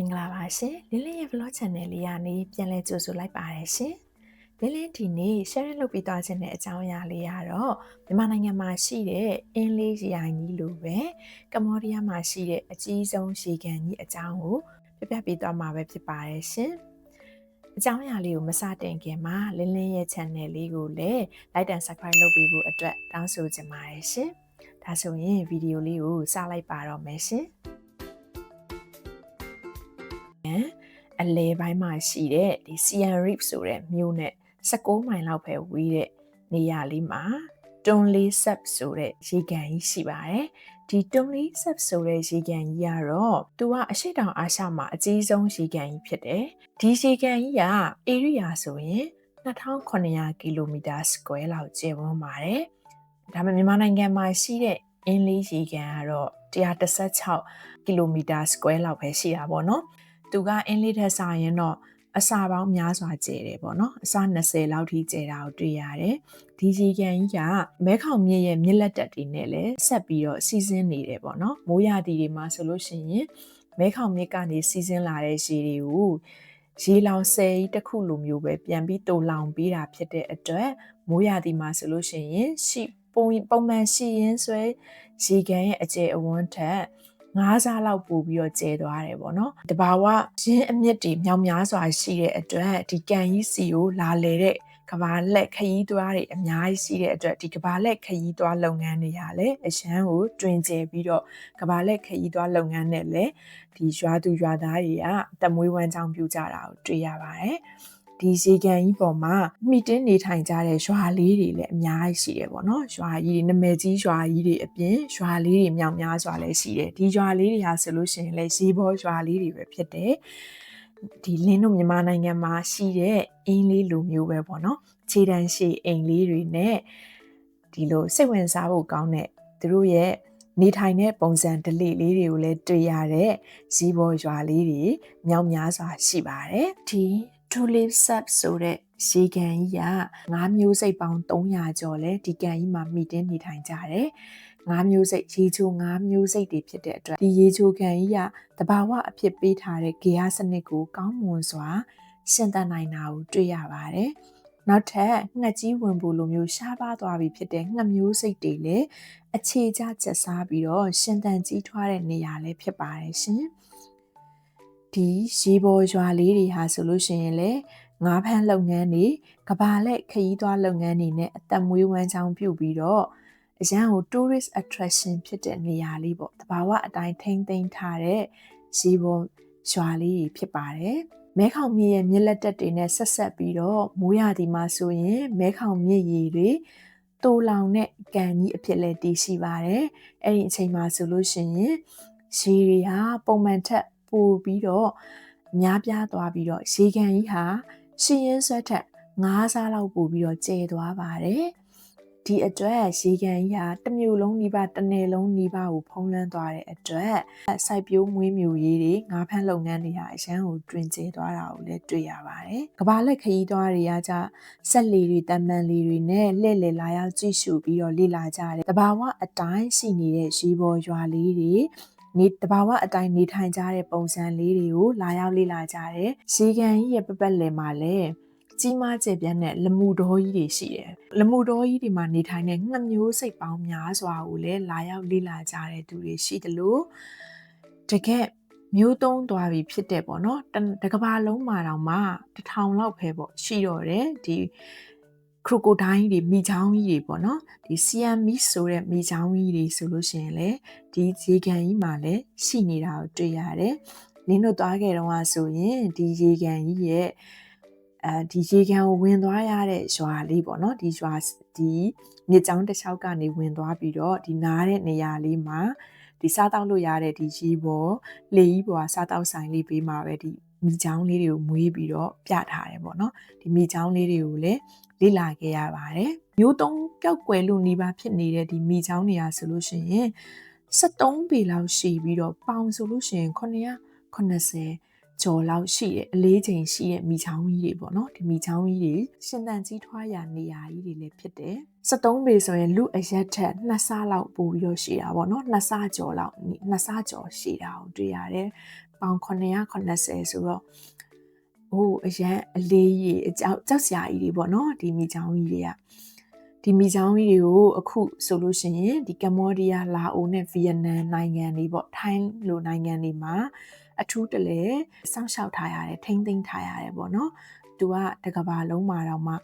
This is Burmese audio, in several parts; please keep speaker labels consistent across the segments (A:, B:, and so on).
A: မင်္ဂလာပါရှင်လင်းလင်းရဲ့ vlog channel လေးကနေပြန်လည်ကြိုဆိုလိုက်ပါတယ်ရှင်လင်းလင်းဒီနေ့ share လုပ်ပြီးသွားခြင်းတဲ့အကြောင်းအရာလေးကတော့မြန်မာနိုင်ငံမှာရှိတဲ့အင်းလေးရိုင်ကြီးလိုပဲကမ္ဘောဒီးယားမှာရှိတဲ့အကြီးဆုံးရေကန်ကြီးအကြောင်းကိုပြပြပေးသွားမှာပဲဖြစ်ပါတယ်ရှင်အကြောင်းအရာလေးကိုမစတင်ခင်မှာလင်းလင်းရဲ့ channel လေးကိုလည်း like and subscribe လုပ်ပေးဖို့အတွက်တောင်းဆိုချင်ပါတယ်ရှင်ဒါဆိုရင်ဗီဒီယိုလေးကိုစလိုက်ပါတော့မယ်ရှင် အလဲပိုင်းမှာရှိတဲ့ဒီ Siem Reap ဆိုတဲ့မြို့နဲ့16မိုင်လောက်ပဲဝေးတဲ့နေရာလေးမှာတွန်လေးဆက်ဆိုတဲ့ရေကန်ကြီးရှိပါတယ်ဒီတွန်လေးဆက်ဆိုတဲ့ရေကန်ကြီးကတော့သူကအရှိတောင်အာရှမှာအကြီးဆုံးရေကန်ကြီးဖြစ်တယ်ဒီရေကန်ကြီးက area ဆိုရင်2900ကီလိုမီတာစကွဲလောက်ကျယ်ဝန်းပါတယ်ဒါပေမဲ့မြန်မာနိုင်ငံမှာရှိတဲ့အင်းလေးရေကန်ကတော့116ကီလိုမီတာစကွဲလောက်ပဲရှိတာပေါ့နော် သူကအင်းလေးထက်စာရင်တော့အစာပေါင်းများစွာကျဲတယ်ပေါ့နော်အစာ20လောက်ထိကျဲတာကိုတွေ့ရတယ်ဒီရီကန်ကြီးကမဲခေါင်မြစ်ရဲ့မြစ်လက်တက်တွေနဲ့လည်းဆက်ပြီးတော့စီးဆင်းနေတယ်ပေါ့နော်မိုးရာသီတွေမှာဆိုလို့ရှိရင်မဲခေါင်မြစ်ကနေစီးဆင်းလာတဲ့ရေတွေကိုရေလောင်ဆယ်ကြီးတစ်ခုလိုမျိုးပဲပြန်ပြီးတူလောင်ပေးတာဖြစ်တဲ့အတွက်မိုးရာသီမှာဆိုလို့ရှိရင်ရှိပုံပုံမှန်ရှိရင်းဆွဲရေကန်ရဲ့အကျယ်အဝန်းထက် ငါးစားလောက်ပို့ပြီးတော့ကျဲသွားတယ်ပေါ့နော်တဘာဝရင်းအမြစ်တွေမြောင်များစွာရှိတဲ့အတွက်ဒီကန်ကြီးစီကိုလာလေတဲ့ကဘာလက်ခရီးသွားတွေအများကြီးရှိတဲ့အတွက်ဒီကဘာလက်ခရီးသွားလုပ်ငန်းတွေရလည်းအရန်ကိုတွင်ကျယ်ပြီးတော့ကဘာလက်ခရီးသွားလုပ်ငန်းနဲ့လည်းဒီရွာသူရွာသားတွေကတမွေးဝမ်းကြောင်းပြုကြတာကိုတွေ့ရပါတယ်။ ဒီရေကန်ကြီးပေါ်မှာမိတင်းနေထိုင်ကြတဲ့ရွာလေးတွေလည်းအများကြီးရှိတယ်ပေါ့နော်ရွာကြီးတွေနမဲကြီးရွာကြီးတွေအပြင်ရွာလေးတွေမြောက်များစွာလည်းရှိတယ်ဒီရွာလေးတွေဟာဆိုလို့ရှိရင်လည်းရေဘောရွာလေးတွေပဲဖြစ်တယ်ဒီလင်းတို့မြန်မာနိုင်ငံမှာရှိတဲ့အင်းလေးလိုမျိုးပဲပေါ့နော်ခြေတန်းရှိအိမ်လေးတွေနဲ့ဒီလိုစိတ်ဝင်စားဖို့ကောင်းတဲ့သူတို့ရဲ့နေထိုင်တဲ့ပုံစံဒလိလေးတွေကိုလည်းတွေ့ရတဲ့ဇီးဘောရွာလေးတွေမြောက်များစွာရှိပါတယ်ဒီ tulip sap ဆိုတဲ့ရေကန်ကြီးကငါးမျိုးစိတ်ပေါင်း300ကျော်လဲဒီကန်ကြီးမှာမိတင်းနေထိုင်ကြတယ်ငါးမျိုးစိတ်ရေချိုငါးမျိုးစိတ်တွေဖြစ်တဲ့အတွက်ဒီရေချိုကန်ကြီးကတဘာဝအဖြစ်ပေးထားတဲ့ဂေယစနစ်ကိုကောင်းမွန်စွာရှင်းသနိုင်တာကိုတွေ့ရပါတယ်နောက်ထပ်ငှက်ကြီးဝင်ဖို့လိုမျိုးရှားပါသွားပြီဖြစ်တဲ့ငှက်မျိုးစိတ်တွေလည်းအခြေကျချက်စားပြီးတော့ရှင်သန်ကြီးထွားတဲ့နေရာလည်းဖြစ်ပါတယ်ရှင်။ ဒီရေပေါ်ရွာလေးတွေဟာဆိုလို့ရှိရင်လေငါးဖမ်းလုပ်ငန်းတွေကဘာလက်ခရီးသွားလုပ်ငန်းတွေနဲ့အသက်မွေးဝမ်းကြောင်းပြုပြီးတော့အရန်ကို tourist attraction ဖြစ်တဲ့နေရာလေးပေါ့တဘာဝအတိုင်းထိမ့်သိမ်းထားတဲ့ရေပေါ်ရွာလေးဖြစ်ပါတယ်မဲခေါင်မြစ်ရဲ့မြစ်လက်တက်တွေနဲ့ဆက်ဆက်ပြီးတော့မိုးရာသီမှာဆိုရင်မဲခေါင်မြစ်ရေတွေတိုးလောင်တဲ့ကန်ကြီးအဖြစ်လဲတည်ရှိပါတယ်အဲ့ဒီအချိန်မှာဆိုလို့ရှိရင်ရေတွေဟာပုံမှန်ထက် ပိုပြီးတော့များပြားသွားပြီးတော့ရေကန်ကြီးဟာရှင်ရင်ဆွဲထက်၅စားလောက်ပိုပြီးတော့ကျဲသွားပါတယ်ဒီအတွက်ရေကန်ကြီးဟာတစ်မျိုးလုံးနီးပါးတစ်နယ်လုံးနီးပါးကိုဖုံးလွှမ်းသွားတဲ့အတွက်စိုက်ပျိုးမွေးမြူရေးတွေငါးဖမ်းလုပ်ငန်းတွေဟာအရန်ကိုတွင်ကျဲသွားတာကိုလည်းတွေ့ရပါတယ်။ကဘာလက်ခရီးသွားတွေကကြဆက်လီတွေတမန်လီတွေနဲ့လှည့်လည်လာရောက်ကြည့်ရှုပြီးတော့လေ့လာကြတယ်။တဘာဝအတိုင်းရှိနေတဲ့ရေပေါ်ရွာလေးတွေ နေတဘာဝအတိုင်းနေထိုင်ကြတဲ့ပုံစံလေးတွေကိုလာရောက်လေ့လာကြတယ်။ရေကန်ကြီးရဲ့ပပတ်လည်မှာလည်းကြီးမားကျယ်ပြန့်တဲ့လမှုတော်ကြီးတွေရှိတယ်။လမှုတော်ကြီးတွေမှာနေထိုင်တဲ့ငှက်မျိုးစိတ်ပေါင်းများစွာကိုလည်းလာရောက်လေ့လာကြတဲ့သူတွေရှိတယ်လို့တကယ်မျိုးသုံးသွားပြီဖြစ်တဲ့ပေါ့နော်တကဘာလုံးမှာတောင်မှတထောင်လောက်ပဲပေါ့ရှိတော့တယ်ဒီ ခရိုကိုဒိုင်းတွေမိချောင်းကြီးတွေပေါ့နော်ဒီဆီယမ်မီဆိုတဲ့မိချောင်းကြီးတွေဆိုလို့ရှိရင်လည်းဒီရေကန်ကြီးမှာလည်းရှိနေတာကိုတွေ့ရတယ်လင်းတို့သွားခဲ့တော့ဆိုရင်ဒီရေကန်ကြီးရဲ့အဲဒီရေကန်ကိုဝင်သွားရတဲ့ရွာလေးပေါ့နော်ဒီရွာဒီမြစ်ကြောင်းတစ်လျှောက်ကနေဝင်သွားပြီးတော့ဒီနားတဲ့နေရာလေးမှာဒီစားတောက်လို့ရတဲ့ဒီရေပေါ်လေကြီးပေါ်စားတောက်ဆိုင်လေးပေးမှာပဲဒီ မိချောင်းလေးတွေကိုမွေးပြီးတော့ပြထားတယ်ပေါ့နော်ဒီမိချောင်းလေးတွေကိုလည်းလေ့လာခဲ့ရပါတယ်မျိုးတုံးပျောက်ကွယ်လို့နေပါဖြစ်နေတဲ့ဒီမိချောင်းတွေဟာဆိုလို့ရှိရင်73ပေလောက်ရှိပြီးတော့ပေါင်ဆိုလို့ရှိရင်980ကျော်လောက်ရှိတယ်အလေးချိန်ရှိတဲ့မိချောင်းကြီးတွေပေါ့နော်ဒီမိချောင်းကြီးတွေရှင်သန်ကြီးထွားရာနေရာကြီးတွေလည်းဖြစ်တယ်73ပေဆိုရင်လူအရက်ထက်2ဆလောက်ပိုပြီးတော့ရှိတာပေါ့နော်2ဆကျော်လောက်2ဆကျော်ရှိတာကိုတွေ့ရတယ် ပေါင်980ဆိုတော့ဟိုအရန်အလေးကြီးအကြောက်ကြောက်စရာကြီးတွေပေါ့နော်ဒီမိချောင်းကြီးတွေကဒီမိချောင်းကြီးတွေကိုအခုဆိုလို့ရှိရင်ဒီကမ္ဘောဒီးယားလာအိုနဲ့ဗီယက်နမ်နိုင်ငံတွေပေါ့ထိုင်းလိုနိုင်ငံတွေမှာအထူးတလဲစောင့်ရှောက်ထားရတယ်ထိမ့်သိမ်းထားရတယ်ပေါ့နော်သူကတကဘာလုံးမှာတော့မှ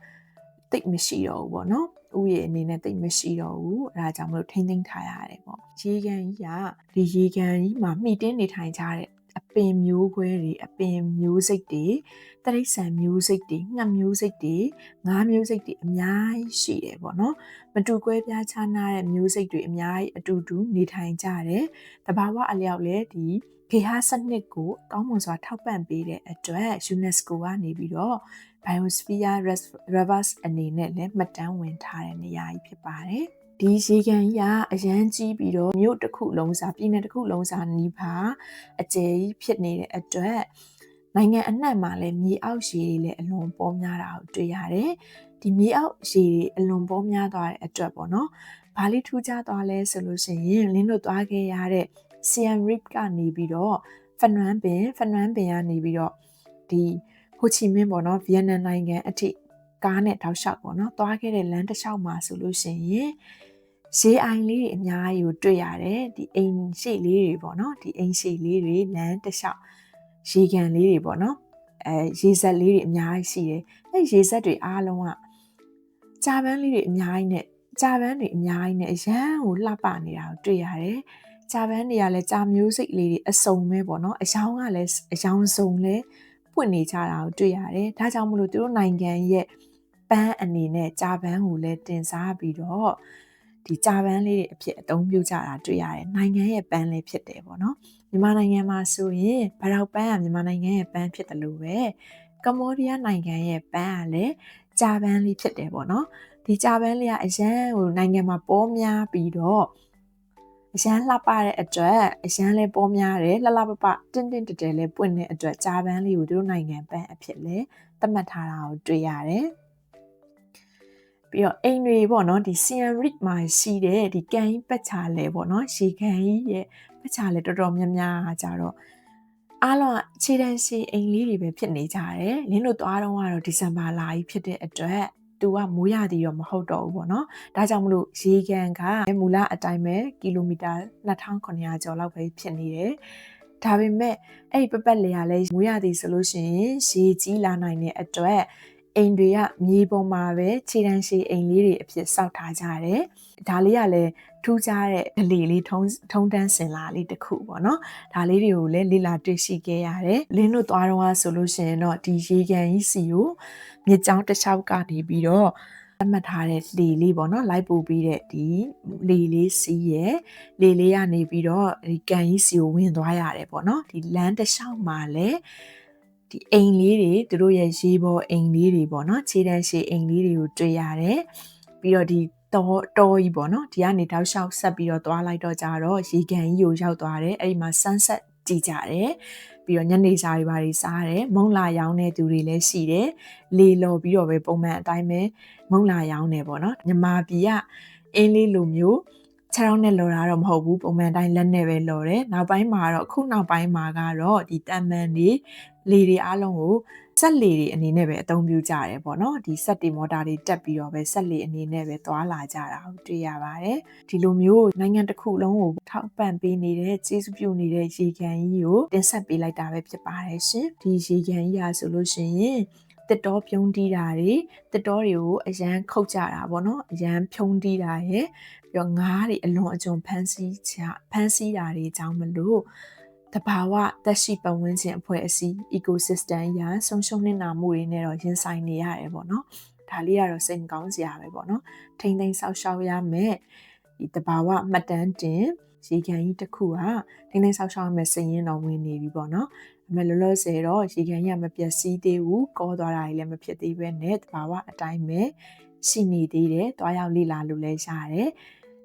A: တိတ်မရှိတော့ဘူးပေါ့နော်ဥယျာဉ်အနေနဲ့တိတ်မရှိတော့ဘူးအဲဒါကြောင့်မလို့ထိမ့်သိမ်းထားရတယ်ပေါ့ရေကန်ကြီးကဒီရေကန်ကြီးမှာမှီတင်းနေထိုင်ကြတဲ့ အပင်မျိုးခွဲတွေအပင်မျိုးစိတ်တွေတရိษံမျိုးစိတ်တွေငှက်မျိုးစိတ်တွေငါးမျိုးစိတ်တွေအများကြီးရှိတယ်ပေါ့နော်မတူကွဲပြားခြားနားတဲ့မျိုးစိတ်တွေအများကြီးအတူတူနေထိုင်ကြတယ်တဘာဝအလျောက်လဲဒီခေဟာစနစ်ကိုအကောင်းမွန်စွာထောက်ပံ့ပေးတဲ့အတွက် UNESCO ကနေပြီးတော့ Biosphere Reserve အနေနဲ့လည်းမှတ်တမ်းဝင်ထားတဲ့နေရာကြီးဖြစ်ပါတယ်။ ဒီရေကန်ကြီးကအရန်ကြီးပြီးတော့မြို့တစ်ခုလုံးစာပြည်နယ်တစ်ခုလုံးစာနီးပါအကျယ်ကြီးဖြစ်နေတဲ့အတွက်နိုင်ငံအနှံ့မှာလည်းမြေအောက်ရေတွေလည်းအလွန်ပေါများတာကိုတွေ့ရတယ်။ဒီမြေအောက်ရေတွေအလွန်ပေါများသွားတဲ့အတွက်ပေါ့နော်။ဘာလို့ထူးခြားသွားလဲဆိုလို့ရှိရင်လင်းတို့သွားခဲ့ရတဲ့ Siam Reap ကနေပြီးတော့ဖနွမ်းပင်ဖနွမ်းပင်ကနေပြီးတော့ဒီဟိုချီမင်းပေါ့နော်ဗီယက်နမ်နိုင်ငံအထိ ကားနဲ့တောက်လျှောက်ပေါ့နော်သွားခဲ့တဲ့လမ်းတစ်လျှောက်မှာဆိုလို့ရှိရင်ဈေးအိုင်လေးတွေအများကြီးကိုတွေ့ရတယ်ဒီအိမ်ရှိလေးတွေပေါ့နော်ဒီအိမ်ရှိလေးတွေလမ်းတစ်လျှောက်ရေကန်လေးတွေပေါ့နော်အဲရေစက်လေးတွေအများကြီးရှိတယ်အဲရေစက်တွေအားလုံးကကြာပန်းလေးတွေအများကြီးနဲ့ကြာပန်းတွေအများကြီးနဲ့အရန်ကိုလှပနေတာကိုတွေ့ရတယ်ကြာပန်းတွေကလည်းကြာမျိုးစိတ်လေးတွေအစုံပဲပေါ့နော်အယောင်ကလည်းအယောင်စုံလဲပွင့်နေကြတာကိုတွေ့ရတယ်ဒါကြောင့်မလို့သူတို့နိုင်ငံရဲ့ ပန်းအနေနဲ့ကြာပန်းကိုလည်းတင်စားပြီးတော့ဒီကြာပန်းလေးတွေအဖြစ်အသုံးပြုကြတာတွေ့ရတယ်နိုင်ငံရဲ့ပန်းလေးဖြစ်တယ်ပေါ့နော်မြန်မာနိုင်ငံမှာဆိုရင်ဗရောက်ပန်းကမြန်မာနိုင်ငံရဲ့ပန်းဖြစ်တယ်လို့ပဲကမ္ဘောဒီးယားနိုင်ငံရဲ့ပန်းကလည်းကြာပန်းလေးဖြစ်တယ်ပေါ့နော်ဒီကြာပန်းလေးကအရန်ဟိုနိုင်ငံမှာပေါ်များပြီးတော့အရန်လှပတဲ့အတွက်အရန်လဲပေါ်များတယ်လှလှပပတင်းတင်းတတဲလဲပွင့်တဲ့အတွက်ဂျာပန်လေးကိုသူတို့နိုင်ငံပန်းအဖြစ်လဲသတ်မှတ်ထားတာကိုတွေ့ရတယ် ပြီးတော့အိမ်တွေပေါ့နော်ဒီ Siam Reap မှာရှိတဲ့ဒီကန်ကြီးပတ်ချာလဲပေါ့နော်ရေကန်ကြီးရဲ့ပတ်ချာလဲတော်တော်များများကြတော့အားလုံးခြေတန်းရှိအိမ်လေးတွေပဲဖြစ်နေကြတယ်လင်းတို့သွားတော့ကတော့ဒီဇင်ဘာလကြီးဖြစ်တဲ့အတွက်သူကမိုးရသည်တော့မဟုတ်တော့ဘူးပေါ့နော်ဒါကြောင့်မလို့ရေကန်ကမူလအတိုင်းပဲကီလိုမီတာ2900ကျော်လောက်ပဲဖြစ်နေတယ်ဒါပေမဲ့အဲ့ဒီပပတ်လေကလည်းမိုးရသည်ဆိုလို့ရှိရင်ရေကြီးလာနိုင်တဲ့အတွက် အိမ်တွေကမြေပေါ်မှာပဲခြေတန်းရှိအိမ်လေးတွေအဖြစ်စောက်ထားကြတယ်။ဒါလေးကလည်းထူးခြားတဲ့ဒလီလေးထုံးထုံးတန်းစင်လာလေးတစ်ခုပေါ့နော်။ဒါလေးတွေကိုလည်းလေ့လာတွေ့ရှိခဲ့ရတယ်။လင်းတို့သွားတော့ဆိုလို့ရှိရင်တော့ဒီရေကန်ကြီးစီကိုမြစ်ကြောင်းတစ်လျှောက်ကနေပြီးတော့သတ်မှတ်ထားတဲ့လေလေးပေါ့နော်လိုက်ပို့ပြီးတဲ့ဒီလေလေးစီးရဲ့လေလေးကနေပြီးတော့ဒီကန်ကြီးစီကိုဝင်သွားရတယ်ပေါ့နော်ဒီလမ်းတစ်လျှောက်မှာလည်း ဒီအိမ်လေးတွေသူတို့ရဲ့ရေပေါ်အိမ်လေးတွေပေါ့နော်ခြေတန်းရှည်အိမ်လေးတွေကိုတွေ့ရတယ်ပြီးတော့ဒီတော်တော်ကြီးပေါ့နော်ဒီကနေတောက်လျှောက်ဆက်ပြီးတော့သွားလိုက်တော့ကြတော့ရေကန်ကြီးကိုရောက်သွားတယ်အဲ့ဒီမှာ sunset ကြည့်ကြတယ်ပြီးတော့ညနေစာတွေဘာတွေစားတယ်မုံလာရောင်းတဲ့သူတွေလည်းရှိတယ်လေလော်ပြီးတော့ပဲပုံမှန်အတိုင်းပဲမုံလာရောင်းတယ်ပေါ့နော်မြမာပြည်ကအင်းလေးလိုမျိုး ခြေထောက်နဲ့လော်တာတော့မဟုတ်ဘူးပုံမှန်တိုင်းလက်နဲ့ပဲလော်တယ်နောက်ပိုင်းမှာတော့အခုနောက်ပိုင်းမှာကတော့ဒီတန်မန်တွေလေတွေအားလုံးကိုဆက်လေတွေအနေနဲ့ပဲအသုံးပြုကြတယ်ပေါ့နော်ဒီဆက်တီမော်တာတွေတက်ပြီးတော့ပဲဆက်လေအနေနဲ့ပဲသွားလာကြတာကိုတွေ့ရပါတယ်ဒီလိုမျိုးနိုင်ငံတစ်ခုလုံးကိုထောက်ပံ့ပေးနေတဲ့ကျေးဇူးပြုနေတဲ့ရေကန်ကြီးကိုတင်ဆက်ပေးလိုက်တာပဲဖြစ်ပါတယ်ရှင်ဒီရေကန်ကြီးရာဆိုလို့ရှိရင် တစ်တော်ပြုံးတီးတာတွေတစ်တော်တွေကိုအရန်ခုတ်ကြတာပေါ့နော်အရန်ဖြုံးတီးတာရယ်ပြီးတော့ငါးတွေအလွန်အကျွံဖမ်းဆီးချဖမ်းဆီးတာတွေကြောင့်မလို့တဘာဝသက်ရှိပတ်ဝန်းကျင်အဖွဲ့အစည်း ecosystem အရာဆုံးရှုံးနေတာမှုတွေနဲ့တော့ရင်ဆိုင်နေရတယ်ပေါ့နော်ဒါလေးကတော့စိတ်ကောင်းစရာပဲပေါ့နော်ထိမ့်သိမ်းဆောက်ရှောက်ရမယ် ဒီတဘာဝမှတ်တမ်းတင်ရေကန်ကြီးတစ်ခုကထိမ့်သိမ်းဆောက်ရှောက်ရမယ်စည်ရင်တော့ဝင်နေပြီပေါ့နော်အမေလောလောဆယ်တော့ရေကန်ကြီးကမပြတ်စည်းသေးဘူးကောသွားတာကြီးလည်းမဖြစ်သေးပဲနဲ့တဘာဝအတိုင်းပဲရှိနေသေးတယ်တွားရောက်လေ့လာလို့လည်းရတယ်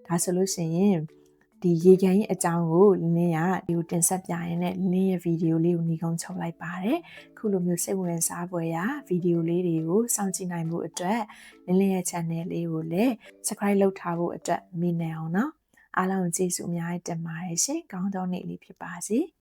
A: ဒါဆိုလို့ရှိရင် ဒီရေကန်ရဲ့အကြောင်းကိုလင်းကဒီကိုတင်ဆက်ပြရင်းနဲ့လင်းရဲ့ဗီဒီယိုလေးကိုညီကုန်းချုပ်လိုက်ပါတယ်ခုလိုမျိုးစိတ်ဝင်စားဖွယ်ရာဗီဒီယိုလေးတွေကိုစောင့်ကြည့်နိုင်မှုအတွက်လင်းလင်းရဲ့ channel လေးကိုလည်း subscribe လုပ်ထားဖို့အတွက်မိနေအောင်နော်အားလုံးကျေးဇူးအများကြီးတင်ပါတယ်ရှင်ကောင်းသောနေ့လေးဖြစ်ပါစေ။